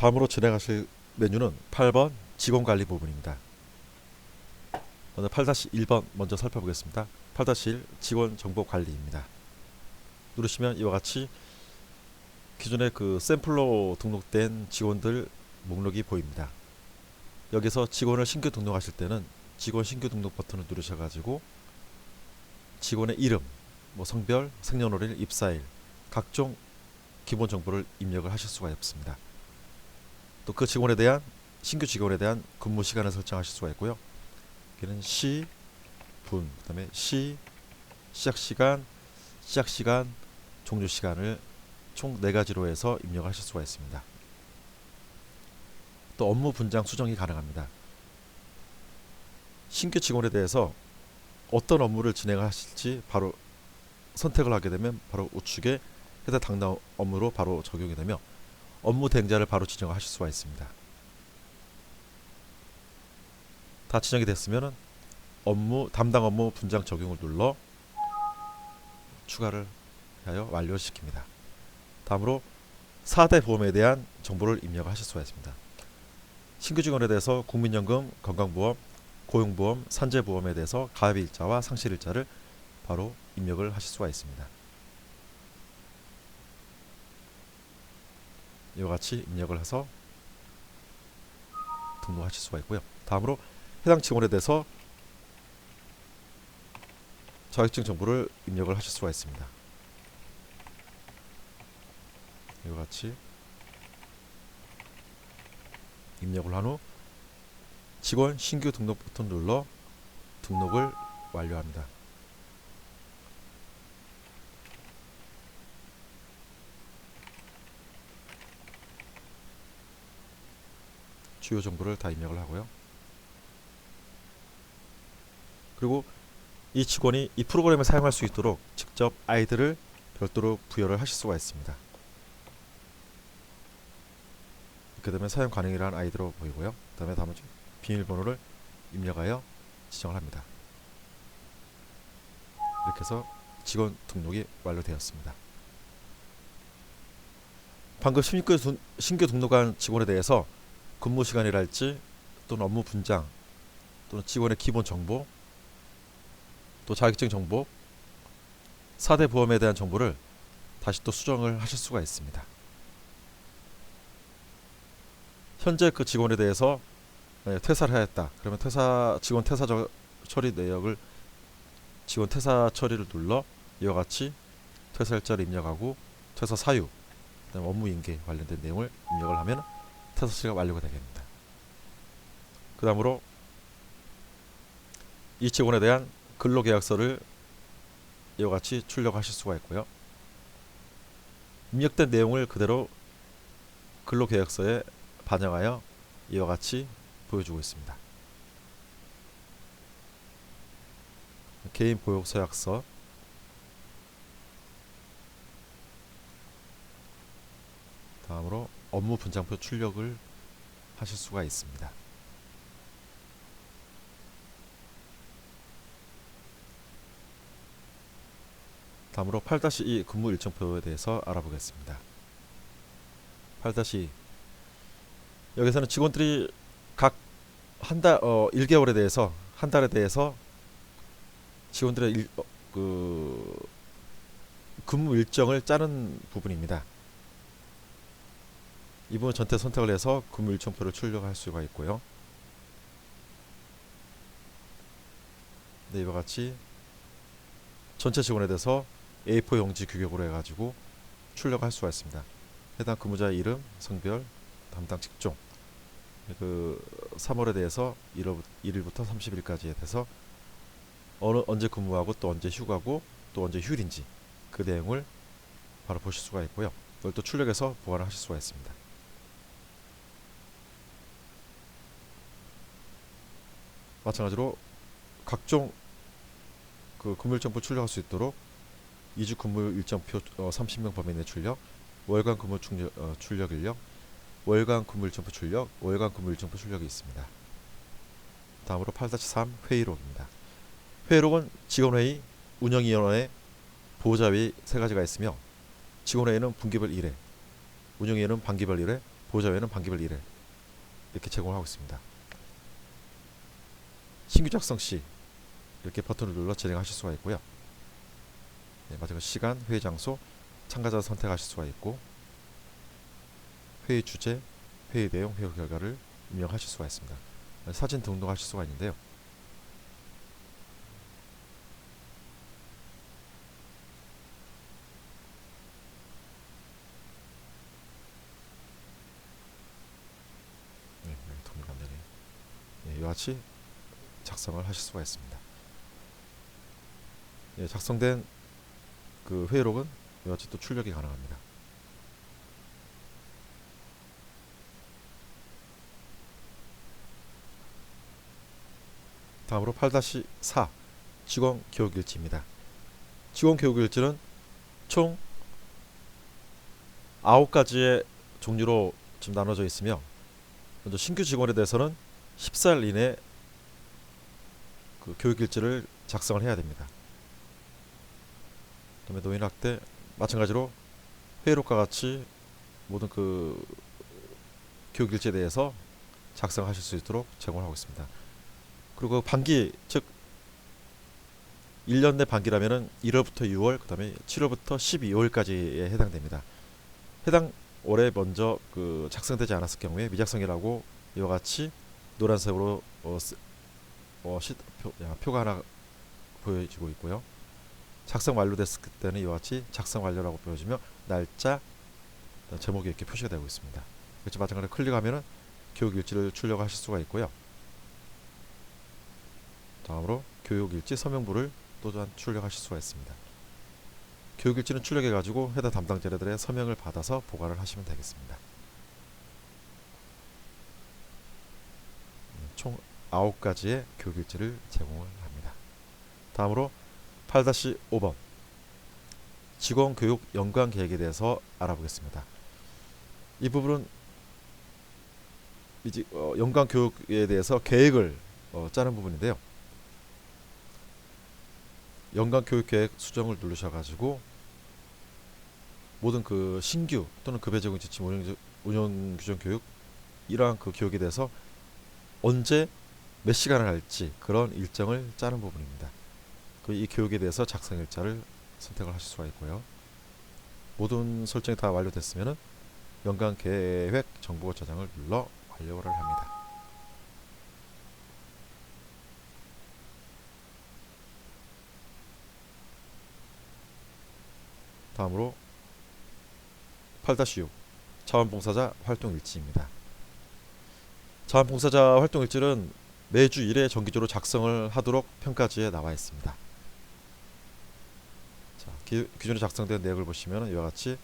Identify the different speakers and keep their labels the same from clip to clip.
Speaker 1: 다음으로 진행하실 메뉴는 8번 직원 관리 부분입니다. 먼저 8-1번 먼저 살펴보겠습니다. 8-1 직원 정보 관리입니다. 누르시면 이와 같이 기존에 그 샘플로 등록된 직원들 목록이 보입니다. 여기서 직원을 신규 등록하실 때는 직원 신규 등록 버튼을 누르셔가지고 직원의 이름, 뭐 성별, 생년월일, 입사일, 각종 기본 정보를 입력을 하실 수가 있습니다. 또 그 직원에 대한 신규 직원에 대한 근무 시간을 설정하실 수가 있고요. 여기는 시, 분, 그다음에 시, 시작 시간, 시작 시간, 종료 시간을 총 네 가지로 해서 입력하실 수가 있습니다. 또 업무 분장 수정이 가능합니다. 신규 직원에 대해서 어떤 업무를 진행하실지 바로 선택을 하게 되면 바로 우측에 해당 담당 업무로 바로 적용이 되며 업무 대행자를 바로 지정하실 수가 있습니다. 다 지정이 됐으면 업무 담당 업무 분장 적용을 눌러 추가를 하여 완료시킵니다. 다음으로 4대 보험에 대한 정보를 입력하실 수가 있습니다. 신규 직원에 대해서 국민연금, 건강보험, 고용보험, 산재보험에 대해서 가입일자와 상실일자를 바로 입력을 하실 수가 있습니다. 이와 같이 입력을 해서 등록하실 수가 있고요. 다음으로 해당 직원에 대해서 자격증 정보를 입력을 하실 수가 있습니다. 이와 같이 입력을 한 후 직원 신규 등록 버튼 눌러 등록을 완료합니다. 주요 정보를 다 입력을 하고요. 그리고 이 직원이 이 프로그램을 사용할 수 있도록 직접 아이디를 별도로 부여를 하실 수가 있습니다. 이렇게 되면 사용 가능이라는 아이디로 보이고요. 그 다음에 나머지 비밀번호를 입력하여 지정을 합니다. 이렇게 해서 직원 등록이 완료되었습니다. 방금 신규 등록한 직원에 대해서 근무 시간이랄지 또는 업무 분장 또는 직원의 기본 정보 또 자격증 정보 4대 보험에 대한 정보를 다시 또 수정을 하실 수가 있습니다. 현재 그 직원에 대해서 네, 퇴사를 하였다. 그러면 퇴사 직원 퇴사 저- 처리 내역을 직원 퇴사 처리를 눌러 이와 같이 퇴사 일자를 입력하고 퇴사 사유, 그다음 업무 인계 관련된 내용을 입력을 하면 퇴사 처리가 완료가 되겠습니다. 그 다음으로 이 직원에 대한 근로계약서를 이와 같이 출력하실 수가 있고요. 입력된 내용을 그대로 근로계약서에 반영하여 이와 같이 보여주고 있습니다. 개인 보육서약서 다음으로 업무 분장표 출력을 하실 수가 있습니다. 다음으로 8-2 근무 일정표에 대해서 알아보겠습니다. 8-2 여기서는 직원들이 각 한 달, 어, 1개월에 대해서 한 달에 대해서 직원들의 일, 어, 그 근무 일정을 짜는 부분입니다. 이 부분 전체 선택을 해서 근무 일정표를 출력할 수가 있고요. 네, 이와 같이 전체 직원에 대해서 A4 용지 규격으로 해가지고 출력할 수가 있습니다. 해당 근무자의 이름, 성별, 담당 직종, 그 3월에 대해서 1일부터 30일까지에 대해서 어느 언제 근무하고 또 언제 휴가고 또 언제 휴일인지 그 내용을 바로 보실 수가 있고요. 이걸 또 출력해서 보관을 하실 수가 있습니다. 마찬가지로 각종 그 근무 일정표 출력할 수 있도록 2주 근무 일정표 어, 30명 범위 내 출력, 월간 근무 출력, 어, 출력 인력, 월간 근무 일정표 출력, 월간 근무 일정표 출력이 있습니다. 다음으로 8-3 회의록입니다. 회의록은 직원회의, 운영위원회, 보호자회의 세 가지가 있으며 직원회의는 분기별 1회, 운영위원회는 반기별 1회, 보호자 외에는 반기별 1회 이렇게 제공하고 있습니다. 신규 작성 시 이렇게 버튼을 눌러 진행하실 수가 있고요. 네, 마지막 시간, 회의 장소, 참가자 선택하실 수가 있고 회의 주제, 회의 내용, 회의 결과를 입력하실 수가 있습니다. 사진 등록하실 수가 있는데요. 네. 네, 같이 작성을 하실 수가 있습니다. 예, 작성된 그 회의록은 이와 같이 또 출력이 가능합니다. 다음으로 8-4 직원 교육 일지입니다. 직원 교육 일지는 총 9가지의 종류로 지금 나눠져 있으며 먼저 신규 직원에 대해서는 14일 이내 그 교육 일지를 작성을 해야 됩니다. 그다음에 노인 학대 마찬가지로 회의록과 같이 모든 그 교육 일지에 대해서 작성하실 수 있도록 제공하고 있습니다. 그리고 반기 즉 1년 내 반기라면은 1월부터 6월 그다음에 7월부터 12월까지에 해당됩니다. 해당 올해 먼저 그 작성되지 않았을 경우에 미작성이라고 이와 같이 노란색으로 어, 쓰, 어, 시, 표, 야, 표가 하나 보여지고 있고요. 작성 완료됐을 때는 이와 같이 작성 완료라고 보여지며 날짜 제목이 이렇게 표시가 되고 있습니다. 그렇지 마찬가지로 클릭하면은 교육 일지를 출력하실 수가 있고요. 다음으로 교육 일지 서명부를 또한 출력하실 수가 있습니다. 교육 일지는 출력해 가지고 해당 담당자들의 서명을 받아서 보관을 하시면 되겠습니다. 음, 총 9가지의 교육 일지를 제공을 합니다. 다음으로 8-5번 직원 교육 연관 계획에 대해서 알아보겠습니다. 이 부분은 이제 어, 연관 교육에 대해서 계획을 어, 짜는 부분인데요. 연간 교육 계획 수정을 누르셔가지고 모든 그 신규 또는 급여 제공 지침 운영 규정 교육 이러한 그 교육에 대해서 언제 몇 시간을 할지 그런 일정을 짜는 부분입니다. 그이 교육에 대해서 작성 일자를 선택을 하실 수가 있고요. 모든 설정이 다 완료됐으면은 연간 계획 정보 저장을 눌러 완료를 합니다. 다음으로 8-6 자원봉사자 활동 일지입니다. 자원봉사자 활동 일지는 매주 1회 정기적으로 작성을 하도록 평가지에 나와 있습니다. 자, 기, 기존에 작성된 내역을 보시면 이와 같이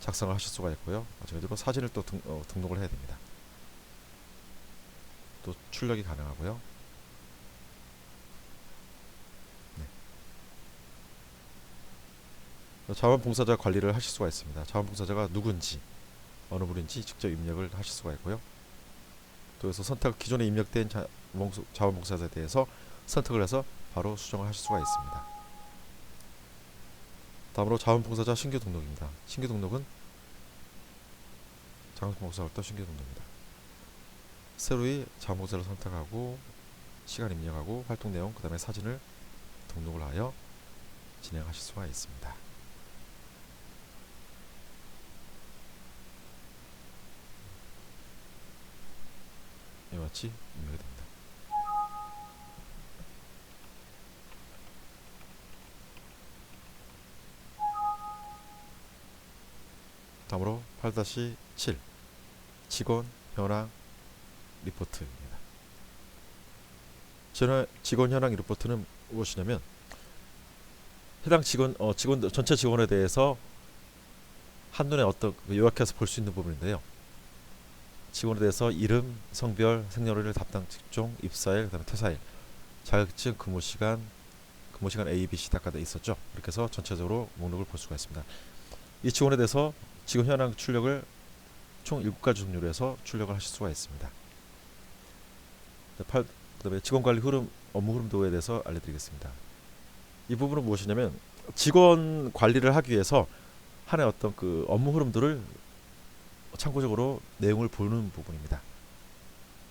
Speaker 1: 작성을 하실 수가 있고요. 마찬가지로 사진을 또 등, 어, 등록을 해야 됩니다. 또 출력이 가능하고요. 자원봉사자 관리를 하실 수가 있습니다. 자원봉사자가 누군지 어느 분인지 직접 입력을 하실 수가 있고요. 또 여기서 선택 기존에 입력된 자, 자원봉사자에 대해서 선택을 해서 바로 수정을 하실 수가 있습니다. 다음으로 자원봉사자 신규 등록입니다. 신규 등록은 자원봉사 활동 신규 등록입니다. 새로이 자원봉사를 선택하고 시간 입력하고 활동 내용 그 다음에 사진을 등록을 하여 진행하실 수가 있습니다. 이와 같이 입력이 됩니다. 다음으로 8-7 직원 현황 리포트입니다. 직원 현황 리포트는 무엇이냐면 해당 직원 어, 직원 전체 직원에 대해서 한눈에 어떤 요약해서 볼 수 있는 부분인데요. 직원에 대해서 이름, 성별, 생년월일, 담당 직종, 입사일, 그다음에 퇴사일, 자격증, 근무 시간, 근무 시간 A, B, C 다 있었죠. 이렇게 해서 전체적으로 목록을 볼 수가 있습니다. 이 직원에 대해서 직원 현황 출력을 총 7가지 종류로 해서 출력을 하실 수가 있습니다. 네, 그다음에 직원 관리 흐름, 업무 흐름 도에 대해서 알려드리겠습니다. 이 부분은 무엇이냐면 직원 관리를 하기 위해서 한해 어떤 그 업무 흐름들을 참고적으로 내용을 보는 부분입니다.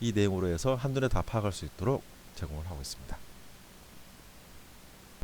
Speaker 1: 이 내용으로 해서 한눈에 다 파악할 수 있도록 제공을 하고 있습니다.